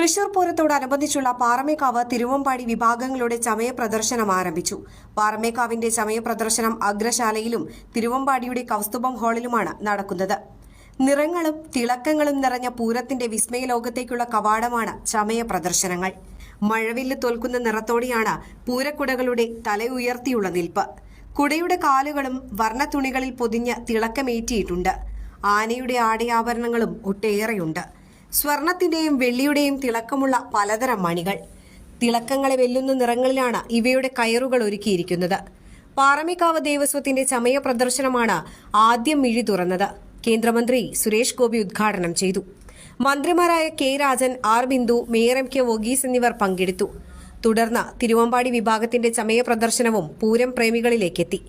തൃശൂർ പൂരത്തോടനുബന്ധിച്ചുള്ള പാറമേക്കാവ് തിരുവമ്പാടി വിഭാഗങ്ങളുടെ ചമയ പ്രദർശനം ആരംഭിച്ചു. പാറമേക്കാവിന്റെ ചമയ പ്രദർശനം അഗ്രശാലയിലും തിരുവമ്പാടിയുടെ കൗസ്തുഭം ഹാളിലുമാണ് നടക്കുന്നത്. നിറങ്ങളും തിളക്കങ്ങളും നിറഞ്ഞ പൂരത്തിന്റെ വിസ്മയ ലോകത്തേക്കുള്ള കവാടമാണ് ചമയ പ്രദർശനങ്ങൾ. മഴവില്ല് തോൽക്കുന്ന നിറത്തോടെയാണ് പൂരക്കുടകളുടെ തല ഉയർത്തിയുള്ള നിൽപ്പ്. കുടയുടെ കാലുകളും വർണ തുണികളിൽ പൊതിഞ്ഞ് തിളക്കമേറ്റിയിട്ടുണ്ട്. ആനയുടെ ആടയാഭരണങ്ങളും ഒട്ടേറെയുണ്ട്. സ്വർണത്തിന്റെയും വെള്ളിയുടെയും തിളക്കമുള്ള പലതരം മണികൾ. തിളക്കങ്ങളെ വെല്ലുന്ന നിറങ്ങളിലാണ് ഇവയുടെ കയറുകൾ ഒരുക്കിയിരിക്കുന്നത്. പാറമേക്കാവ് ദേവസ്വത്തിന്റെ ചമയ പ്രദർശനമാണ് ആദ്യം മിഴി തുറന്നത്. കേന്ദ്രമന്ത്രി സുരേഷ് ഗോപി ഉദ്ഘാടനം ചെയ്തു. മന്ത്രിമാരായ K Rajan R Bindu mayor M K Varghese എന്നിവർ പങ്കെടുത്തു. തുടർന്ന് തിരുവമ്പാടി വിഭാഗത്തിന്റെ ചമയ പ്രദർശനവും പൂരം പ്രേമികളിലേക്കെത്തി.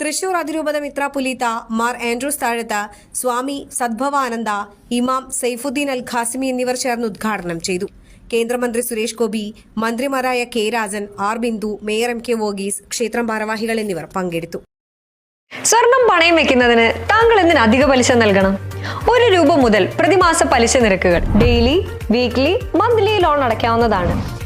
തൃശൂർ അതിരൂപത മിത്രാപുലീത്ത മാർ ആൻഡ്രൂസ് താഴത്ത് സ്വാമി സദ്ഭവാനന്ദ ഇമാം സൈഫുദ്ദീൻ അൽ ഖാസിമി എന്നിവർ ചേർന്ന് ഉദ്ഘാടനം ചെയ്തു. കേന്ദ്രമന്ത്രി സുരേഷ് ഗോപി മന്ത്രിമാരായ K Rajan R Bindu mayor M K Varghese ക്ഷേത്രം ഭാരവാഹികൾ എന്നിവർ പങ്കെടുത്തു. സ്വർണം പണയം വെക്കുന്നതിന് താങ്കൾ എന്തിന് അധിക പലിശ നൽകണം? ഒരു രൂപ മുതൽ പ്രതിമാസ പലിശ നിരക്കുകൾ ഡെയിലി വീക്ക്ലി മന്ത്ലി ലോൺ അടയ്ക്കാവുന്നതാണ്.